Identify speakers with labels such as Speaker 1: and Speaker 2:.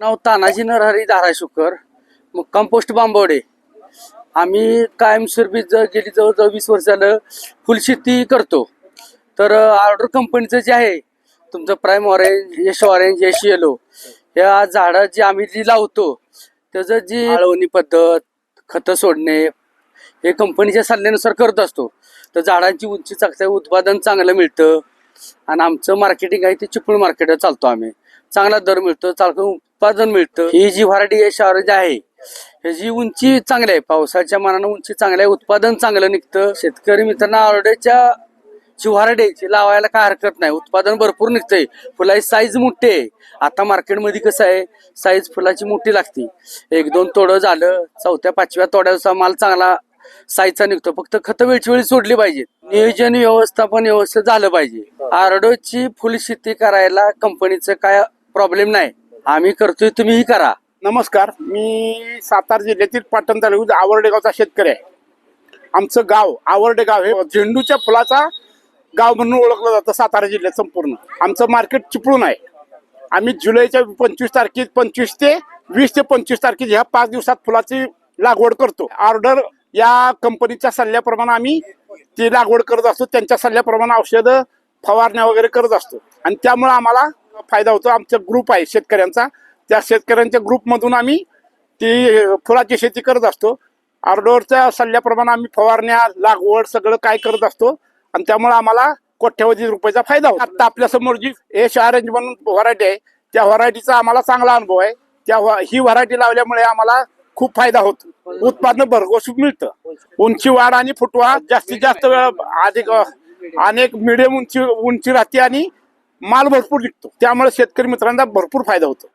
Speaker 1: नाव तानाजी नरहरी धाराशिवकर मग कंपोस्ट बांबवडे. आम्ही कायमस्वरूपी ज गेली जवळजवळ वीस वर्ष झालं फुलशेती करतो. तर ऑर्डर कंपनीचं जे आहे तुमचं prime orange Yash orange Yash yellow या झाडं जी आम्ही जी लावतो त्याचं जी आळवणी पद्धत खतं सोडणे हे कंपनीच्या सल्ल्यानुसार करत असतो. तर झाडांची उंची चांगली उत्पादन चांगलं मिळतं. आणि आमचं मार्केटिंग आहे ते चिपळूण मार्केट चालतो आम्ही. चांगला दर मिळतो चांगलं उत्पादन मिळतं. ही जी व्हरायटी आहे शहराची आहे ह्याची उंची चांगली आहे पावसाच्या मानानं उंची चांगली आहे उत्पादन चांगलं निघतं. शेतकरी मित्रांना ऑर्डरच्या जी व्हरायटी लावायला काय हरकत नाही. उत्पादन भरपूर निघतंय. फुलाची साईज मोठी आहे. आता मार्केटमध्ये कसं आहे साईज फुलाची मोठी लागते. एक दोन तोडं झालं चौथ्या पाचव्या तोड्याचा माल चांगला साईजचा निघतो. फक्त खत वेळची वेळी सोडली पाहिजे नियोजन व्यवस्थापन व्यवस्थित झालं पाहिजे. आरडोची फुल शेती करायला कंपनीचं काय प्रॉब्लेम नाही. आम्ही करतोय तुम्हीही करा.
Speaker 2: नमस्कार मी सातारा जिल्ह्यातील पाटण तालुक्यात आवर्डे गावचा शेतकरी आहे. आमचं गाव आवर्डेगाव हे झेंडूच्या फुलाचा गाव म्हणून ओळखलं जातं सातारा जिल्ह्यात संपूर्ण. आमचं मार्केट चिपळूण आहे. आम्ही जुलैच्या पंचवीस तारखेत पंचवीस ते वीस ते पंचवीस तारखेत ह्या पाच दिवसात फुलाची लागवड करतो. ऑर्डर या कंपनीच्या सल्ल्याप्रमाणे आम्ही ती लागवड करत असतो. त्यांच्या सल्ल्याप्रमाणे औषधं फवारण्या वगैरे करत असतो. आणि त्यामुळे आम्हाला फायदा होतो. आमचा ग्रुप आहे शेतकऱ्यांचा. त्या शेतकऱ्यांच्या ग्रुपमधून आम्ही ती फुलाची शेती करत असतो. ऑर्डरच्या सल्ल्याप्रमाणे आम्ही फवारण्या लागवड सगळं काय करत असतो. आणि त्यामुळे आम्हाला कोट्यवधी रुपयाचा फायदा होतो. आता आपल्यासमोर जी एश ऑरेंज म्हणून व्हरायटी आहे त्या व्हरायटीचा आम्हाला चांगला अनुभव आहे. त्या ही व्हरायटी लावल्यामुळे आम्हाला खूप फायदा होतो. उत्पादन भरघोस मिळतं. उंची वाढ आणि फुटवा जास्तीत जास्त वेळ अधिक अनेक मिडियम उंची उंची राहते आणि माल भरपूर निघतो. त्यामुळे शेतकरी मित्रांना भरपूर फायदा होतो.